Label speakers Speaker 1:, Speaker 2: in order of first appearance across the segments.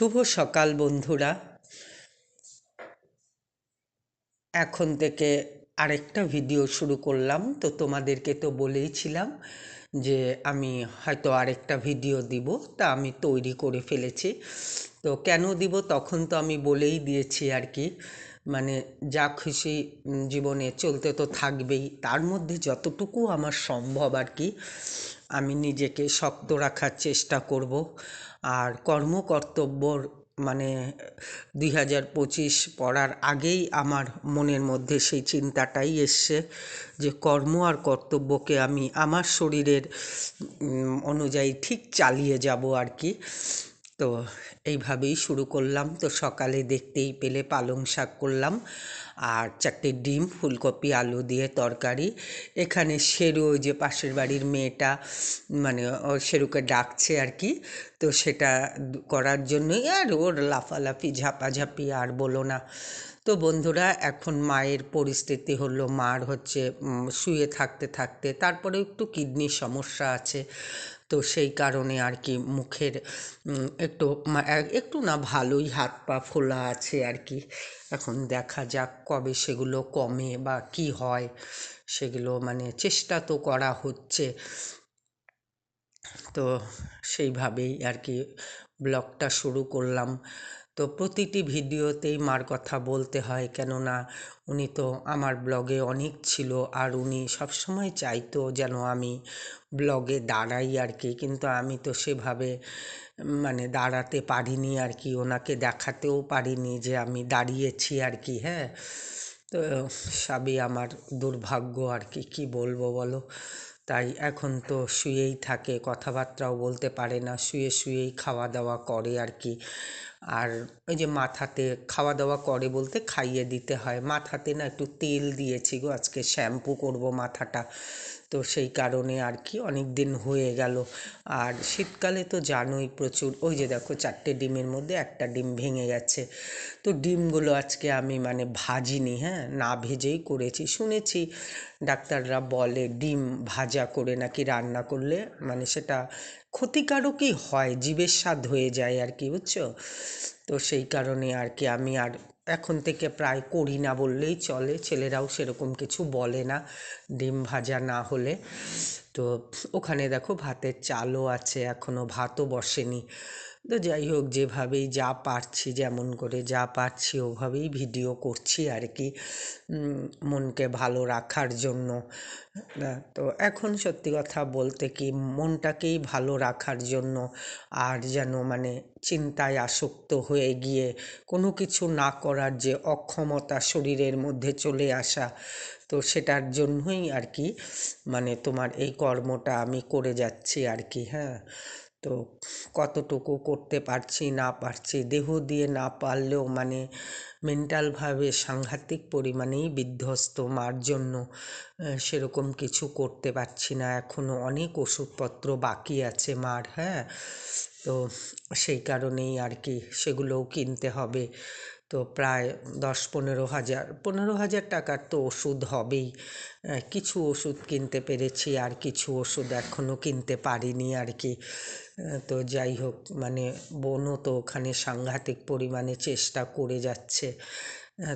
Speaker 1: শুভ সকাল, বন্ধুরা। এখন থেকে আরেকটা ভিডিও শুরু করলাম। তো তোমাদেরকে তো বলেইছিলাম যে আমি হয়তো আরেকটা ভিডিও দিব, তা আমি তৈরি করে ফেলেছি। তো কেন দিব তখন তো আমি বলেই দিয়েছি আর কি। মানে যা খুশি জীবনে চলতে তো থাকবেই। তার মধ্যে যতটুকু আমার সম্ভব আর কি। আমি নিজেকে শক্ত রাখার চেষ্টা করব। আর কর্মকর্তব্যর মানে দুই হাজার পঁচিশ পড়ার আগেই আমার মনের মধ্যে সেই চিন্তাটাই এসছে যে কর্ম আর কর্তব্যকে আমি আমার শরীরের অনুযায়ী ঠিক চালিয়ে যাব আর কি। তো এইভাবেই শুরু করলাম। তো সকালে দেখতেই পেলে পালং শাক করলাম। আর চারটে ডিম, ফুলকপি, আলু দিয়ে তরকারি। এখানে শেরু ওই যে পাশের বাড়ির মেয়েটা মানে ও শেরুকে ডাকছে আর কি। তো সেটা করার জন্যই আর ওর লাফালাফি, ঝাপাঝাপি আর বলো না। তো বন্ধুরা, এখন মায়ের পরিস্থিতি হলো, মার হচ্ছে শুয়ে থাকতে থাকতে তারপরে একটু কিডনির সমস্যা আছে। তো সেই কারণে আর কি মুখের একটু একটু না ভালোই হাত পা ফোলা আছে আর কি। এখন দেখা যাক কবে সেগুলো কমে বা কি হয়। সেগুলো মানে চেষ্টা তো করা হচ্ছে। তো সেইভাবেই আর কি ব্লগটা শুরু করলাম। তো প্রতিটি ভিডিওতেই মার কথা বলতে হয়। কেননা উনি তো আমার ব্লগে অনেক ছিল আর উনি সবসময় চাইতো যেন আমি ব্লগে দাঁড়াই আর কি। কিন্তু আমি তো সেভাবে মানে দাঁড়াতে পারিনি আর কি, ওনাকে দেখাতেও পারিনি যে আমি দাঁড়িয়েছি আর কি হ্যাঁ। তো সবই আমার দুর্ভাগ্য আর কি, কী বলব বলো? তাই এখন তো শুয়েই থাকে, কথাবার্তাও বলতে পারে না, শুয়ে শুয়েই খাওয়া দাওয়া করে আর কি। আর ওই যে মাথাতে খাওয়া দাওয়া করে বলতে খাইয়ে দিতে হয়। মাথাতে না একটু তেল দিয়েছি গো, আজকে শ্যাম্পু করব মাথাটা। তো সেই কারণে আর কি অনেক দিন হয়ে গেল। আর শীতকালে তো জানোই প্রচুর, ওই যে দেখো চারটে ডিমের মধ্যে একটা ডিম ভেঙে গেছে। তো ডিমগুলো আজকে আমি মানে ভাজিনি হ্যাঁ না ভেজেই করেছি। শুনেছি ডাক্তাররা বলে ডিম ভাজা করে নাকি রান্না করলে মানে সেটা ক্ষতিকারকই হয়, জীবের স্বাদ হয়ে যায় আর কি, বুঝছ? তো সেই কারণে আর কি আমি আর এখন থেকে প্রায় করি না বললেই চলে। ছেলেরাও সেরকম কিছু বলে না, ডিম ভাজা না হলে। তো ওখানে দেখো ভাতের চালও আছে এখনও ভাতও বসেনি। তো যাই হোক, যেভাবেই যা পারছি, যেমন করে যা পারছি, ওভাবেই ভিডিও করছি আর কি মনকে ভালো রাখার জন্য। তো এখন সত্যি কথা বলতে কি, মনটাকেই ভালো রাখার জন্য আর যেন মানে চিন্তায় আসক্ত হয়ে গিয়ে কোনো কিছু না করার যে অক্ষমতা শরীরের মধ্যে চলে আসা, তো সেটার জন্যই আর কি মানে তোমার এই কর্মটা আমি করে যাচ্ছি আর কি হ্যাঁ। তো কতটুকু করতে পারছি, না পারছি, দেহ দিয়ে না পারলেও মানে মেন্টালভাবে সাংঘাতিক পরিমাণেই বিধ্বস্ত, মার জন্য সেরকম কিছু করতে পারছি না। এখনও অনেক ওষুধপত্র বাকি আছে মার হ্যাঁ? তো সেই কারণেই আর কি সেগুলোও কিনতে হবে। তো প্রায় দশ পনেরো হাজার পনেরো হাজার টাকার তো ওষুধ হবেই। কিছু ওষুধ কিনতে পেরেছি, আর কিছু ওষুধ এখনও কিনতে পারিনি আর কি। তো যাই হোক মানে বোনও তো ওখানে সাংঘাতিক পরিমাণে চেষ্টা করে যাচ্ছে।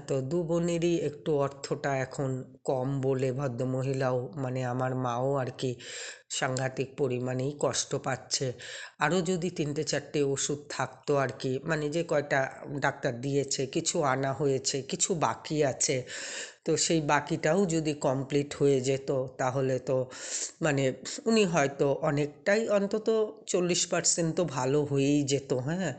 Speaker 1: তো দু বোনেরই একটু অর্থটা এখন কম বলে ভদ্রমহিলাও মানে আমার মাও আর কি সাংঘাতিক পরিমাণেই কষ্ট পাচ্ছে। আরও যদি তিনটে চারটে ওষুধ থাকতো আর কি মানে যে কয়টা ডাক্তার দিয়েছে, কিছু আনা হয়েছে, কিছু বাকি আছে, তো সেই বাকিটাও যদি কমপ্লিট হয়ে যেত, তাহলে তো মানে উনি হয়তো অনেকটাই অন্তত চল্লিশ পার্সেন্ট তো ভালো হয়েই যেত হ্যাঁ।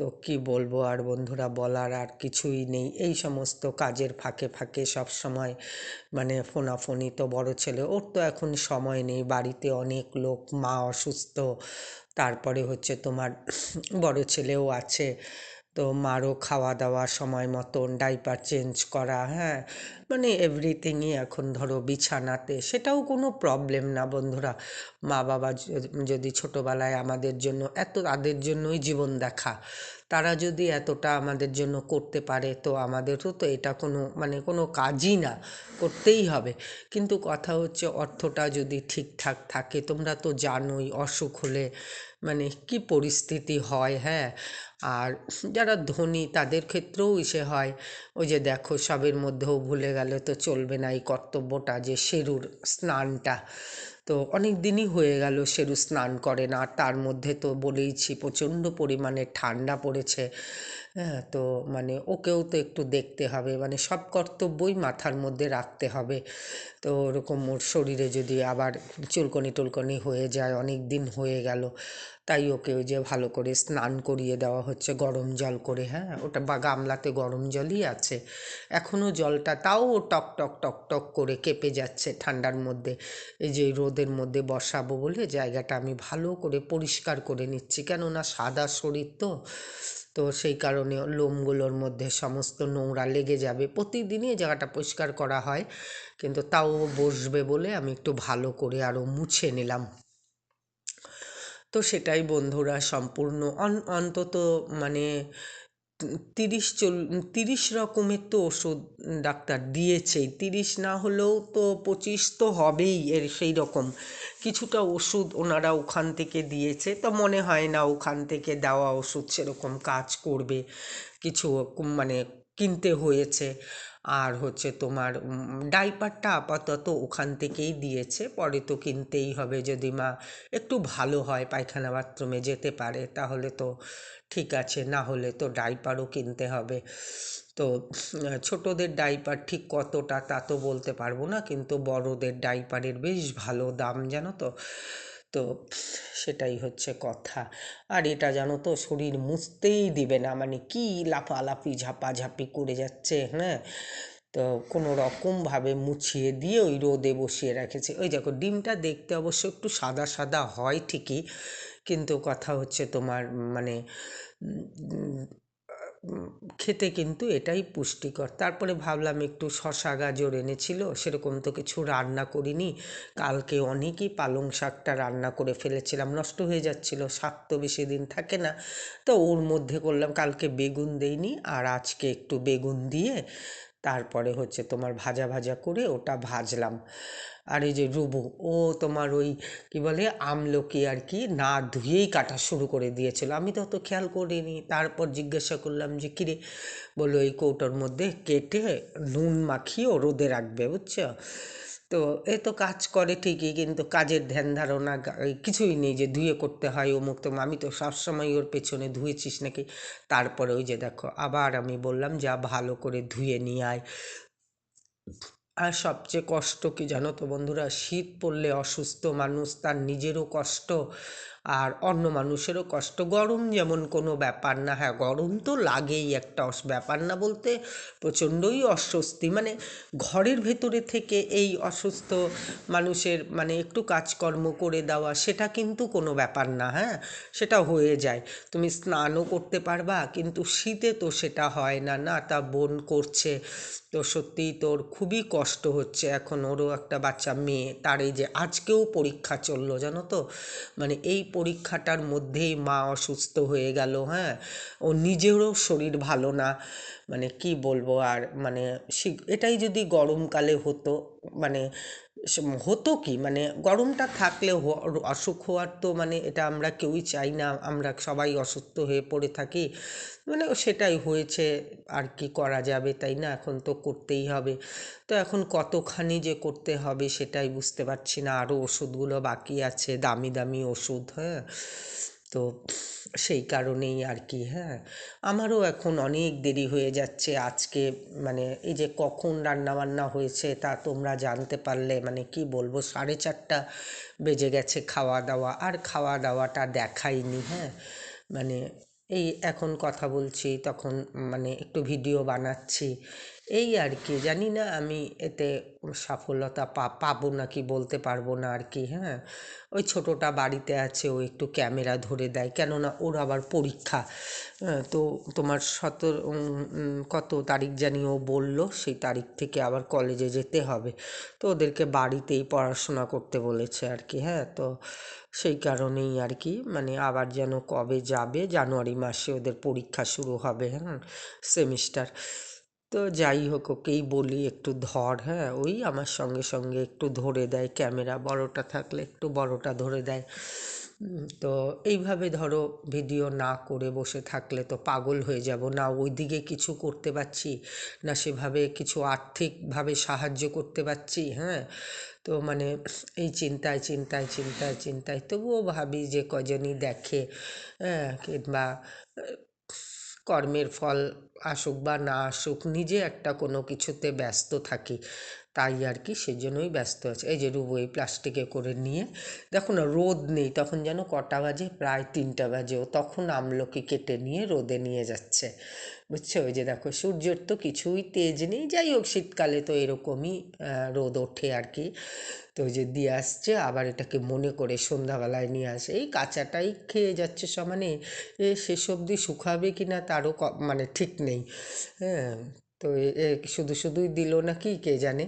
Speaker 1: তো কি বলব আর বন্ধুরা বলার আর কিছুই নেই। এই সমস্ত কাজের ফাঁকে ফাঁকে সব সময় মানে ফোনাফোনি তো বড় ছেলে, ওর তো এখন সময় নেই। বাড়িতে অনেক লোক, মা অসুস্থ, তারপরে হচ্ছে তোমার বড় ছেলেও আছে। তো মারও খাওয়া দাওয়া সময় মতন ডাইপার চেঞ্জ করা হ্যাঁ? মানে এভরিথিংই এখন ধরো বিছানাতে, সেটাও কোনো প্রবলেম না বন্ধুরা। মা বাবা যদি ছোটোবেলায় আমাদের জন্য, এত তাদের জন্যই জীবন দেখা। তারা যদি এতটা আমাদের জন্য করতে পারে, তো আমাদেরও তো এটা কোনো মানে কোনো কাজই না, করতেই হবে। কিন্তু কথা হচ্ছে অর্থটা যদি ঠিকঠাক থাকে, তোমরা তো জানোই, অসুখ হলে মানে কি পরিস্থিতি হয় হ্যাঁ? আর যারা ধনী তাদের ক্ষেত্রেও ইসে হয়, ওই যে দেখো সবের মধ্যেও ভুলে গেলে তো চলবে না এই কর্তব্যটা যে সেরুর স্নানটা। তো অনেক দিনই হয়ে গেল সেরু স্নান করে না, আর তার মধ্যে তো বলেইছি প্রচণ্ড পরিমাণে ঠান্ডা পড়েছে। হ্যাঁ তো মানে ওকেও তো একটু দেখতে হবে। মানে সব কর্তব্যই মাথার মধ্যে রাখতে হবে। তো ওরকম ওর শরীরে যদি আবার চুলকনি টুলকনি হয়ে যায়, অনেক দিন হয়ে গেল তাই ওকে ওই যে ভালো করে স্নান করিয়ে দেওয়া হচ্ছে, গরম জল করে হ্যাঁ? ওটা বা গামলাতে গরম জলই আছে। এখনও জলটা তাও ও টক টক টক টক করে কেঁপে যাচ্ছে ঠান্ডার মধ্যে। এই যে রোদের মধ্যে বসাবো বলে জায়গাটা আমি ভালো করে পরিষ্কার করে নিচ্ছি। কেননা সাদা শরীর তো তো সেই কারণে লোমগুলোর মধ্যে সমস্ত নোংরা লেগে যাবে। প্রতিদিনই জায়গাটা পরিষ্কার করা হয়, কিন্তু তাও বসবে বলে আমি একটু ভালো করে আরও মুছে নিলাম। তো সেটাই বন্ধুরা সম্পূর্ণ। অন্তত মানে তিরিশ চল, তিরিশ রকমের তো ওষুধ ডাক্তার দিয়েছেই। তিরিশ না হলেও তো পঁচিশ তো হবেই এর সেই রকম। কিছুটা ওষুধ ওনারা ওখান থেকে দিয়েছে। তো মনে হয় না ওখান থেকে দেওয়া ওষুধ সেরকম কাজ করবে। কিছু মানে কিনতে হয়েছে। আর হচ্ছে তোমার ডাইপারটা আপাতত ওখান থেকেই দিয়েছে। পরে তো কিনতেই হবে যদি মা একটু ভালো হয় পায়খানা বাথরুমে যেতে পারে, তাহলে তো ঠিক আছে। না হলে তো ডাইপারও কিনতে হবে। তো ছোটদের ডাইপার ঠিক কতটা তা তো বলতে পারব না, কিন্তু বড়দের ডাইপারের বেশ ভালো দাম, জানো তো? তো সেটাই হচ্ছে কথা। আর এটা জানো তো, শরীর মুছতেই দিবে না মানে কি লাফালাফি, ঝাপাঝাপি করে যাচ্ছে হ্যাঁ? তো কোনো রকমভাবে মুছিয়ে দিয়ে ওই রোদে বসিয়ে রেখেছে। ওই দেখো, ডিমটা দেখতে অবশ্য একটু সাদা সাদা হয় ঠিকই, কিন্তু কথা হচ্ছে তোমার মানে খেতে কিন্তু এটাই পুষ্টিকর। তারপরে ভাবলাম একটু শশা গাজর এনেছিল, সেরকম তো কিছু রান্না করিনি। কালকে অনেকই পালং শাকটা রান্না করে ফেলেছিলাম, নষ্ট হয়ে যাচ্ছিল শাক তো বেশি দিন থাকে না। তো ওর মধ্যে করলাম, কালকে বেগুন দেইনি, আর আজকে একটু বেগুন দিয়ে তারপরে হচ্ছে তোমার ভাজা ভাজা করে ওটা ভাজলাম। আর এই যে রুবু, ও তোমার ওই কি বলে আমলকি আর কি না ধুয়েই কাটা শুরু করে দিয়েছিল। আমি তো অত খেয়াল করিনি। তারপর জিজ্ঞাসা করলাম যে, কিরে? বলল, এই কৌটোর মধ্যে কেটে নুন মাখিয়ে ও রোদে রাখবে, বুঝছ? তো এ তো কাজ করে ঠিকই, কিন্তু কাজের ধ্যান ধারণা কিছুই নেই যে ধুয়ে করতে হয় অমুক তো আমি তো সবসময় ওর পেছনে ধুয়েছিস নাকি? তারপরে ওই যে দেখো, আবার আমি বললাম, যা ভালো করে ধুয়ে নিয়ে আয়। আর সবচেয়ে কষ্ট কি জানো তো বন্ধুরা? শীত পড়লে অসুস্থ মানুষ, তার নিজেরও কষ্ট। আর অন্য মানুষেরও কষ্ট গরম যেমন কোনো ব্যাপার না। হ্যাঁ গরম তো লাগেই একটা অস, ব্যাপার না বলতে প্রচণ্ডই অস্বস্তি। মানে ঘরের ভেতরে থেকে এই অসুস্থ মানুষের মানে একটু কাজকর্ম করে দেওয়া সেটা কিন্তু কোনো ব্যাপার না। হ্যাঁ সেটা হয়ে যায়। তুমি স্নানও করতে পারবা কিন্তু শীতে তো সেটা হয় না। না, তা বোন করছে তো সত্যিই তোর খুবই কষ্ট হচ্ছে। এখন ওরও একটা বাচ্চা মেয়ে, তার এই যে আজকেও পরীক্ষা চলল, জানো তো? মানে এই পরীক্ষাটার মধ্যেই মা অসুস্থ হয়ে গেল হ্যাঁ? ও নিজেরও শরীর ভালো না। মানে কি বলব আর মানে এটাই যদি গরমকালে হতো মানে হতো কি? মানে গরমটা থাকলে অসুখ হওয়ার তো মানে এটা আমরা কেউই চাই না, আমরা সবাই অসুস্থ হয়ে পড়ে থাকি। মানে সেটাই হয়েছে, আর কি করা যাবে তাই না? এখন তো করতেই হবে। তো এখন কতখানি যে করতে হবে সেটাই বুঝতে পারছি না। আরও ওষুধগুলো বাকি আছে, দামি দামি ওষুধ হ্যাঁ। তো সেই কারণেই আর কি হ্যাঁ। আমারও এখন অনেক দেরি হয়ে যাচ্ছে আজকে মানে এই যে কখন রান্নাবান্না হয়েছে তা তোমরা জানতে পারলে মানে কি বলব, সাড়ে চারটা বেজে গেছে খাওয়া দাওয়া, আর খাওয়া দাওয়াটা দেখাইনি হ্যাঁ। মানে এই এখন কথা বলছি, তখন মানে একটু ভিডিও বানাচ্ছি এই আর কি জানি না আমি এতে সফলতা পা পাবো নাকি বলতে পারব না আর কি হ্যাঁ। ওই ছোটোটা বাড়িতে আছে ও একটু ক্যামেরা ধরে দেয় কেননা ওর আবার পরীক্ষা হ্যাঁ, তো তোমার সতেরো কত তারিখ জানি ও বলল সেই তারিখ থেকে আবার কলেজে যেতে হবে। তো ওদেরকে বাড়িতেই পড়াশোনা করতে বলেছে আর কি হ্যাঁ তো সেই কারণেই আর কি মানে আবার যেন কবে যাবে জানুয়ারি মাসে ওদের পরীক্ষা শুরু হবে হ্যাঁ সেমিস্টার। তো যাই হোক, ওকেই বলি একটু ধর হ্যাঁ? ওই আমার সঙ্গে সঙ্গে একটু ধরে দেয় ক্যামেরা, বড়টা থাকলে একটু বড়টা ধরে দেয়। তো এইভাবে ধরো ভিডিও না করে বসে থাকলে তো পাগল হয়ে যাব। না ওইদিকে কিছু করতে পারছি, না সেভাবে কিছু আর্থিকভাবে সাহায্য করতে পারছি হ্যাঁ? তো মানে এই চিন্তায় চিন্তায় চিন্তায় চিন্তায় তবুও ভাবি যে কজনই দেখে হ্যাঁ? কিংবা কর্মের ফল আসুক বা না আসুক, নিজে একটা কোনো কিছুতে ব্যস্ত থাকি। তাই আর কি সেজন্যই ব্যস্ত আছে। এই যে রুবো এই প্লাস্টিকে করে নিয়ে, দেখো না রোদ নেই, তখন যেন কটা বাজে? প্রায় তিনটা বাজেও তখন আমলকি কেটে নিয়ে রোদে নিয়ে যাচ্ছে। বুঝছ? ওই যে দেখো, সূর্যের তো কিছুই তেজ নেই, যাই হোক, শীতকালে তো এরকমই রোদ ওঠে আর কি। তো ওই যে দিয়ে আসছে, আবার এটাকে মনে করে সন্ধ্যাবেলায় নিয়ে আসে। এই কাঁচাটাই খেয়ে যাচ্ছে সমানে এ শেষ অবধি শুকাবে কি না তারও মানে ঠিক নেই। হ্যাঁ তো শুধু শুধুই দিল নাকি, কে জানে?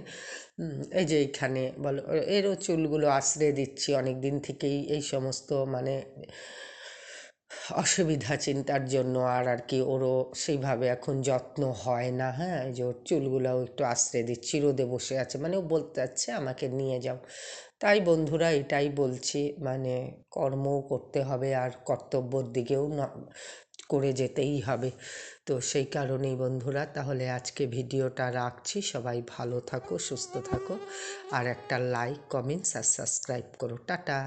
Speaker 1: এই যে এইখানে, বলো, এরও চুলগুলো আশ্রে দিচ্ছি অনেক দিন থেকেই, এই সমস্ত মানে অসুবিধা চিন্তার জন্য আর আর কি ওরও সেইভাবে এখন যত্ন হয় না হ্যাঁ? যে ওর চুলগুলোও একটু আশ্রে দিচ্ছি রোদে বসে আছে মানে ও বলতে যাচ্ছে, আমাকে নিয়ে যাও। তাই বন্ধুরা এটাই বলছি মানে কর্মও করতে হবে আর কর্তব্যর দিকেও করে যেতেই হবে। তো সেই কারণেই বন্ধুরা, তাহলে আজকে ভিডিওটা রাখছি। সবাই ভালো থাকো, সুস্থ থাকো। আর একটা লাইক, কমেন্টস আর সাবস্ক্রাইব করো। টাটা।